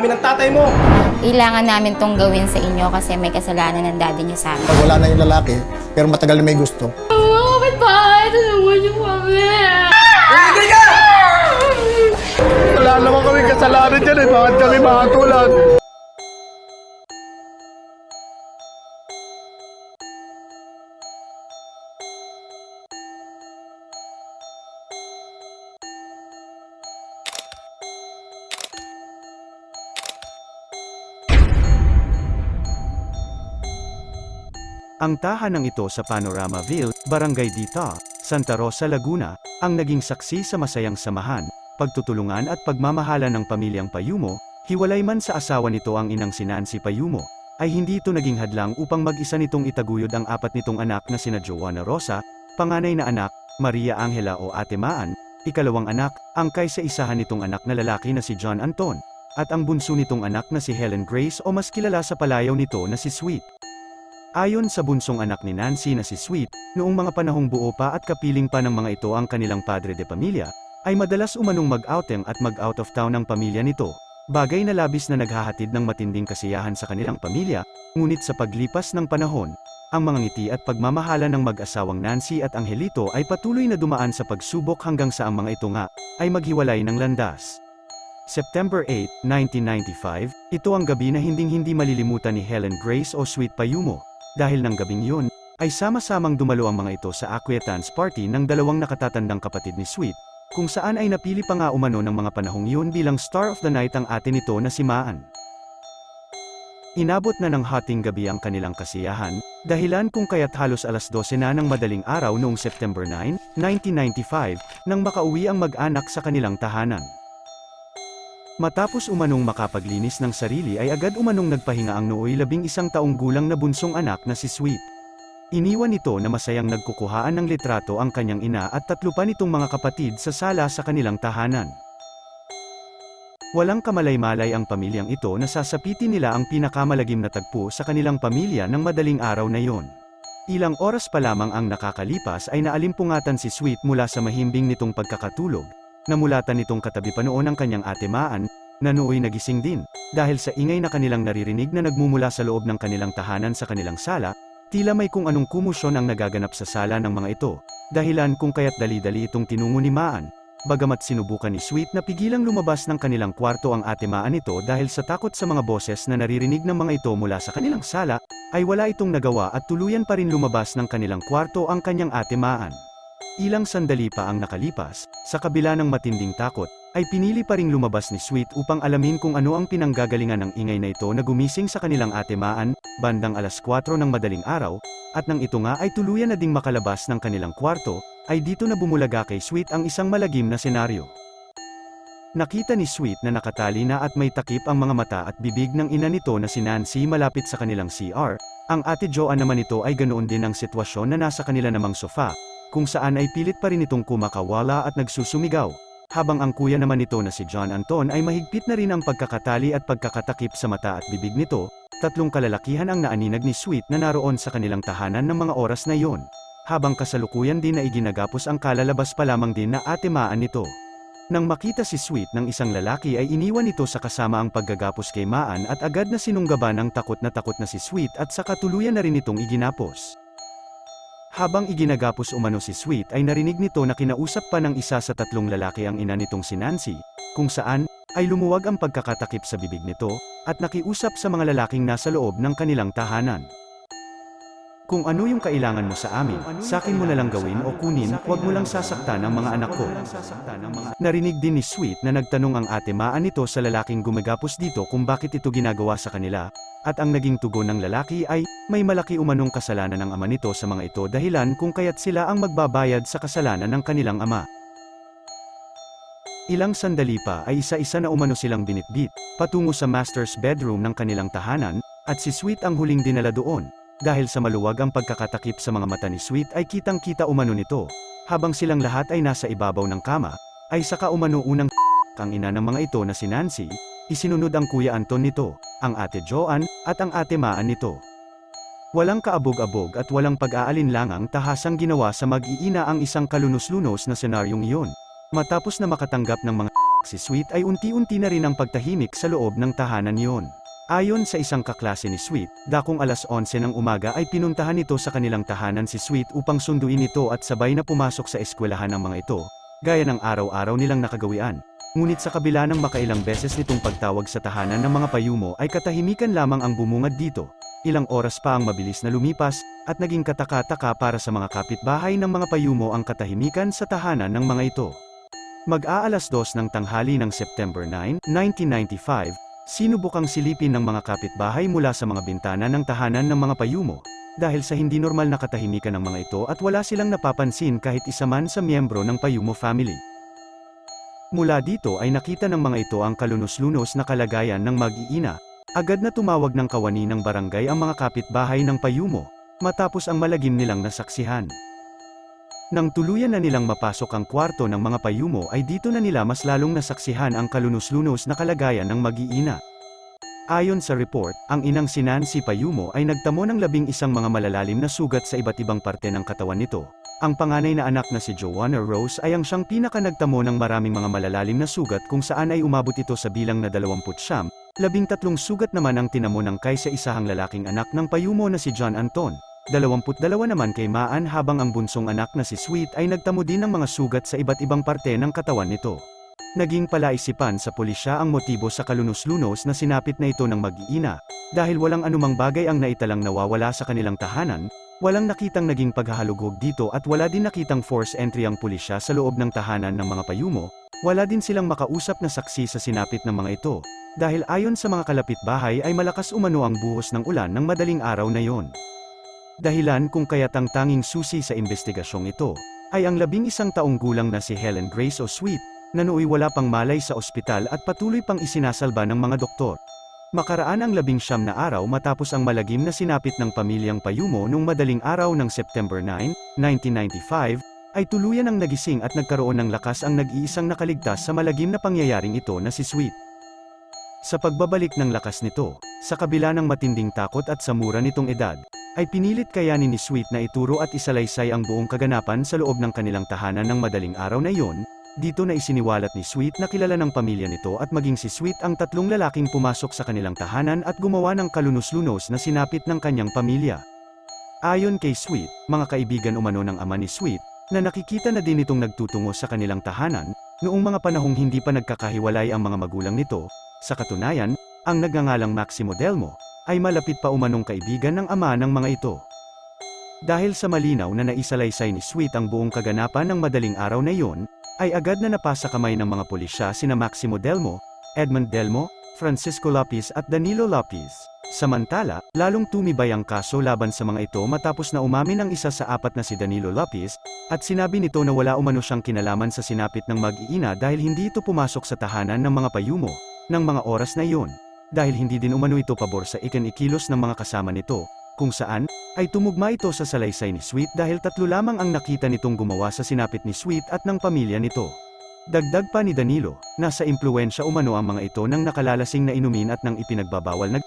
namin ng tatay mo. Kailangan namin tong gawin sa inyo kasi may kasalanan ng daddy niyo sa amin. Pag wala na yung lalaki, pero matagal na may gusto, Oh, ba't ba? Tulungan niyo kami. wala naman kami kasalanan dyan eh. Bakit kami makatulad? Ang tahanang ito sa Panoramaville, Barangay Dita, Santa Rosa, Laguna, ang naging saksi sa masayang samahan, pagtutulungan at pagmamahala ng pamilyang Payumo, hiwalay man sa asawa nito ang inang si Nancy Payumo, ay hindi ito naging hadlang upang mag-isa nitong itaguyod ang apat nitong anak na sina Joanna Rosa, panganay na anak, Maria Angela o Ate Maan, ikalawang anak, ang kaysa isahan nitong anak na lalaki na si John Anton, at ang bunso nitong anak na si Helen Grace o mas kilala sa palayaw nito na si Sweet. Ayon sa bunsong anak ni Nancy na si Sweet, noong mga panahong buo pa at kapiling pa ng mga ito ang kanilang padre de pamilya, ay madalas umanong mag-outing at mag-out of town ang pamilya nito, bagay na labis na naghahatid ng matinding kasiyahan sa kanilang pamilya, ngunit sa paglipas ng panahon, ang mga ngiti at pagmamahala ng mag-asawang Nancy at Angelito ay patuloy na dumaan sa pagsubok hanggang sa ang mga ito nga, ay maghiwalay ng landas. September 8, 1995, ito ang gabi na hinding-hindi malilimutan ni Helen Grace o Sweet Payumo, dahil ng gabing yun, ay sama-samang dumalo ang mga ito sa acquaintance party ng dalawang nakatatandang kapatid ni Sweet, kung saan ay napili pa nga umano ng mga panahong yun bilang star of the night ang ate nito na si Maan. Inabot na ng hating gabi ang kanilang kasiyahan, dahilan kung kaya't halos alas 12 na ng madaling araw noong September 9, 1995, nang makauwi ang mag-anak sa kanilang tahanan. Matapos umanong makapaglinis ng sarili ay agad umanong nagpahinga ang nooy labing isang taong gulang na bunsong anak na si Sweet. Iniwan nito na masayang nagkukuhaan ng litrato ang kanyang ina at tatlo pa nitong mga kapatid sa sala sa kanilang tahanan. Walang kamalay-malay ang pamilyang ito na sasapitin nila ang pinakamalagim na tagpo sa kanilang pamilya ng madaling araw na yon. Ilang oras pa lamang ang nakakalipas ay naalimpungatan si Sweet mula sa mahimbing nitong pagkakatulog, namulatan nitong katabi pa noon ang kanyang ate Maan, na nooy nagising din, dahil sa ingay na kanilang naririnig na nagmumula sa loob ng kanilang tahanan sa kanilang sala, tila may kung anong kumusyon ang nagaganap sa sala ng mga ito, dahilan kung kaya't dali-dali itong tinungo ni Maan, bagamat sinubukan ni Sweet na pigilang lumabas ng kanilang kwarto ang ate Maan nito dahil sa takot sa mga boses na naririnig ng mga ito mula sa kanilang sala, ay wala itong nagawa at tuluyan pa rin lumabas ng kanilang kwarto ang kanyang ate Maan. Ilang sandali pa ang nakalipas, sa kabila ng matinding takot, ay pinili pa ring lumabas ni Sweet upang alamin kung ano ang pinanggagalingan ng ingay na ito na gumising sa kanilang ate Maan, bandang alas 4 ng madaling araw, at nang ito nga ay tuluyan na ding makalabas ng kanilang kwarto, ay dito na bumulaga kay Sweet ang isang malagim na senaryo. Nakita ni Sweet na nakatali na at may takip ang mga mata at bibig ng ina nito na si Nancy malapit sa kanilang CR, ang ate Joanne naman nito ay ganoon din ang sitwasyon na nasa kanila namang sofa, kung saan ay pilit pa rin itong kumakawala at nagsusumigaw, habang ang kuya naman nito na si John Anton ay mahigpit na rin ang pagkakatali at pagkakatakip sa mata at bibig nito, tatlong kalalakihan ang naaninag ni Sweet na naroon sa kanilang tahanan ng mga oras na iyon, habang kasalukuyan din na iginagapos ang kalalabas pa lamang din na ate-maan nito. Nang makita si Sweet ng isang lalaki ay iniwan ito sa kasama ang paggagapos kay Maan at agad na sinunggaban ng takot na takot na si Sweet at sa katuluyan na rin itong iginapos. Habang iginagapos umano si Sweet ay narinig nito na kinausap pa ng isa sa tatlong lalaki ang ina nitong si Nancy, kung saan, ay lumuwag ang pagkakatakip sa bibig nito, at nakiusap sa mga lalaking nasa loob ng kanilang tahanan. Kung ano yung kailangan mo sa amin, sa akin mo na lang gawin o kunin, huwag mo lang sasaktan ang mga anak ko. Narinig din ni Sweet na nagtanong ang ate Maan nito sa lalaking gumagapos dito kung bakit ito ginagawa sa kanila, at ang naging tugon ng lalaki ay, may malaki umanong kasalanan ng ama nito sa mga ito dahilan kung kaya't sila ang magbabayad sa kasalanan ng kanilang ama. Ilang sandali pa ay isa-isa na umano silang binitbit, patungo sa master's bedroom ng kanilang tahanan, at si Sweet ang huling dinala doon, dahil sa maluwag ang pagkakatakip sa mga mata ni Sweet ay kitang-kita umano nito, habang silang lahat ay nasa ibabaw ng kama, ay saka umano unang ang ina ng mga ito na si Nancy, isinunod ang kuya Anton nito, ang ate Joanne, at ang ate Maan nito. Walang kaabog-abog at walang pag-aalinlangang tahasang ginawa sa mag-iina ang isang kalunos-lunos na senaryong iyon. Matapos na makatanggap ng mga si Sweet ay unti-unti na rin ang pagtahimik sa loob ng tahanan yon. Ayon sa isang kaklase ni Sweet, dakong alas 11 ng umaga ay pinuntahan nito sa kanilang tahanan si Sweet upang sunduin ito at sabay na pumasok sa eskwelahan ng mga ito, gaya ng araw-araw nilang nakagawian. Ngunit sa kabila ng makailang beses nitong pagtawag sa tahanan ng mga payumo ay katahimikan lamang ang bumungad dito. Ilang oras pa ang mabilis na lumipas, at naging kataka-taka para sa mga kapitbahay ng mga payumo ang katahimikan sa tahanan ng mga ito. Mag-aalas dos ng tanghali ng September 9, 1995, sinubukang silipin ng mga kapitbahay mula sa mga bintana ng tahanan ng mga payumo, dahil sa hindi normal na katahimikan ng mga ito at wala silang napapansin kahit isa man sa miyembro ng payumo family. Mula dito ay nakita ng mga ito ang kalunos-lunos na kalagayan ng mag-iina, agad na tumawag ng kawani ng barangay ang mga kapitbahay ng payumo, matapos ang malagim nilang nasaksihan. Nang tuluyan na nilang mapasok ang kwarto ng mga payumo ay dito na nila mas lalong nasaksihan ang kalunos-lunos na kalagayan ng mag-iina. Ayon sa report, ang inang si Nancy Payumo ay nagtamo ng labing isang mga malalalim na sugat sa iba't ibang parte ng katawan nito. Ang panganay na anak na si Joanna Rose ay ang siyang pinaka nagtamo ng maraming mga malalalim na sugat kung saan ay umabot ito sa bilang na 20 siyam, labing tatlong sugat naman ang tinamo ng kaysa isahang lalaking anak ng Payumo na si John Anton. 22 naman kay Maan habang ang bunsong anak na si Sweet ay nagtamo din ng mga sugat sa iba't ibang parte ng katawan nito. Naging palaisipan sa pulisya ang motibo sa kalunos-lunos na sinapit na ito ng mag-iina, dahil walang anumang bagay ang naitalang nawawala sa kanilang tahanan, walang nakitang naging paghahalughog dito at wala din nakitang force entry ang pulisya sa loob ng tahanan ng mga payumo, wala din silang makausap na saksi sa sinapit ng mga ito, dahil ayon sa mga kalapit bahay ay malakas umano ang buhos ng ulan ng madaling araw na yon. Dahilan kung kaya't ang tanging susi sa investigasyong ito, ay ang labing isang taong gulang na si Helen Grace o Sweet, na nooy wala pang malay sa ospital at patuloy pang isinasalba ng mga doktor. Makaraan ang labing siyam na araw matapos ang malagim na sinapit ng pamilyang Payumo nung madaling araw ng September 9, 1995, ay tuluyan ang nagising at nagkaroon ng lakas ang nag-iisang nakaligtas sa malagim na pangyayaring ito na si Sweet. Sa pagbabalik ng lakas nito, sa kabila ng matinding takot at sa mura nitong edad, ay pinilit kayanin ni Sweet na ituro at isalaysay ang buong kaganapan sa loob ng kanilang tahanan ng madaling araw na iyon, dito na isiniwalat ni Sweet na kilala ng pamilya nito at maging si Sweet ang tatlong lalaking pumasok sa kanilang tahanan at gumawa ng kalunos-lunos na sinapit ng kanyang pamilya. Ayon kay Sweet, mga kaibigan umano ng ama ni Sweet, na nakikita na din itong nagtutungo sa kanilang tahanan, noong mga panahong hindi pa nagkakahiwalay ang mga magulang nito, sa katunayan, ang nagngangalang Maximo Delmo, ay malapit pa umanong kaibigan ng ama ng mga ito. Dahil sa malinaw na naisalaysay ni Sweet ang buong kaganapan ng madaling araw na iyon, ay agad na napasa kamay ng mga pulisya sina Maximo Delmo, Edmond Delmo, Francisco Lopez at Danilo Lopez. Samantala, lalong tumibay ang kaso laban sa mga ito matapos na umamin ang isa sa apat na si Danilo Lopez, at sinabi nito na wala umano siyang kinalaman sa sinapit ng mag-iina dahil hindi ito pumasok sa tahanan ng mga payumo, ng mga oras na iyon. Dahil hindi din umano ito pabor sa ikan-ikilos ng mga kasama nito, kung saan, ay tumugma ito sa salaysay ni Sweet dahil tatlo lamang ang nakita nitong gumawa sa sinapit ni Sweet at ng pamilya nito. Dagdag pa ni Danilo, nasa impluensya umano ang mga ito ng nakalalasing na inumin at ng ipinagbabawal na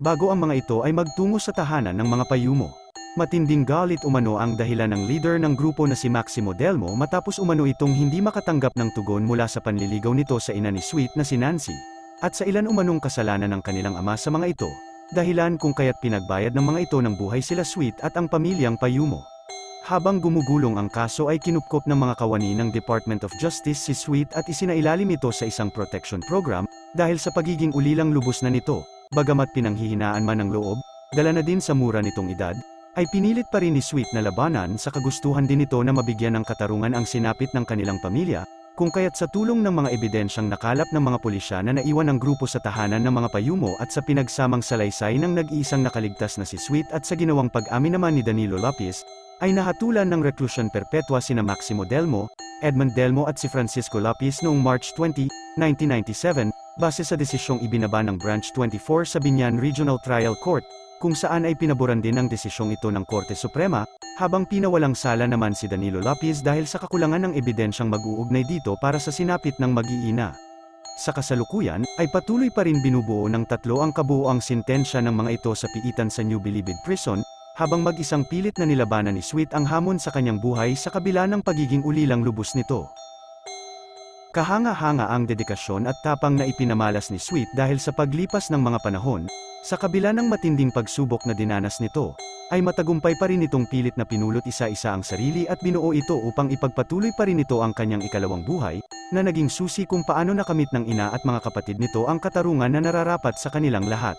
bago ang mga ito ay magtungo sa tahanan ng mga payumo. Matinding galit umano ang dahilan ng leader ng grupo na si Maximo Delmo matapos umano itong hindi makatanggap ng tugon mula sa panliligaw nito sa ina ni Sweet na si Nancy, at sa ilan umanong kasalanan ng kanilang ama sa mga ito, dahilan kung kaya't pinagbayad ng mga ito ng buhay sila Sweet at ang pamilyang Payumo. Habang gumugulong ang kaso ay kinupkop ng mga kawani ng Department of Justice si Sweet at isinailalim ito sa isang protection program, dahil sa pagiging ulilang lubos na nito, bagamat pinanghihinaan man ng loob, dala na din sa mura nitong edad, ay pinilit pa rin ni Sweet na labanan sa kagustuhan din nito na mabigyan ng katarungan ang sinapit ng kanilang pamilya, kung kaya't sa tulong ng mga ebidensyang nakalap ng mga pulisya na naiwan ng grupo sa tahanan ng mga payumo at sa pinagsamang salaysay ng nag-iisang nakaligtas na si Sweet at sa ginawang pag-amin naman ni Danilo Lopez, ay nahatulan ng reclusion perpetua sina Maximo Delmo, Edmond Delmo at si Francisco Lopez noong March 20, 1997, base sa desisyong ibinaba ng Branch 24 sa Binyan Regional Trial Court, kung saan ay pinaboran din ang desisyong ito ng Korte Suprema, habang pinawalang sala naman si Danilo Lopez dahil sa kakulangan ng ebidensyang mag-uugnay dito para sa sinapit ng mag-iina. Sa kasalukuyan, ay patuloy pa rin binubuo ng tatlo ang kabuoang sintensya ng mga ito sa piitan sa New Bilibid Prison, habang mag-isang pilit na nilabanan ni Sweet ang hamon sa kanyang buhay sa kabila ng pagiging ulilang lubos nito. Kahanga-hanga ang dedikasyon at tapang na ipinamalas ni Sweet dahil sa paglipas ng mga panahon, sa kabila ng matinding pagsubok na dinanas nito, ay matagumpay pa rin itong pilit na pinulot isa-isa ang sarili at binuo ito upang ipagpatuloy pa rin ito ang kanyang ikalawang buhay, na naging susi kung paano nakamit ng ina at mga kapatid nito ang katarungan na nararapat sa kanilang lahat.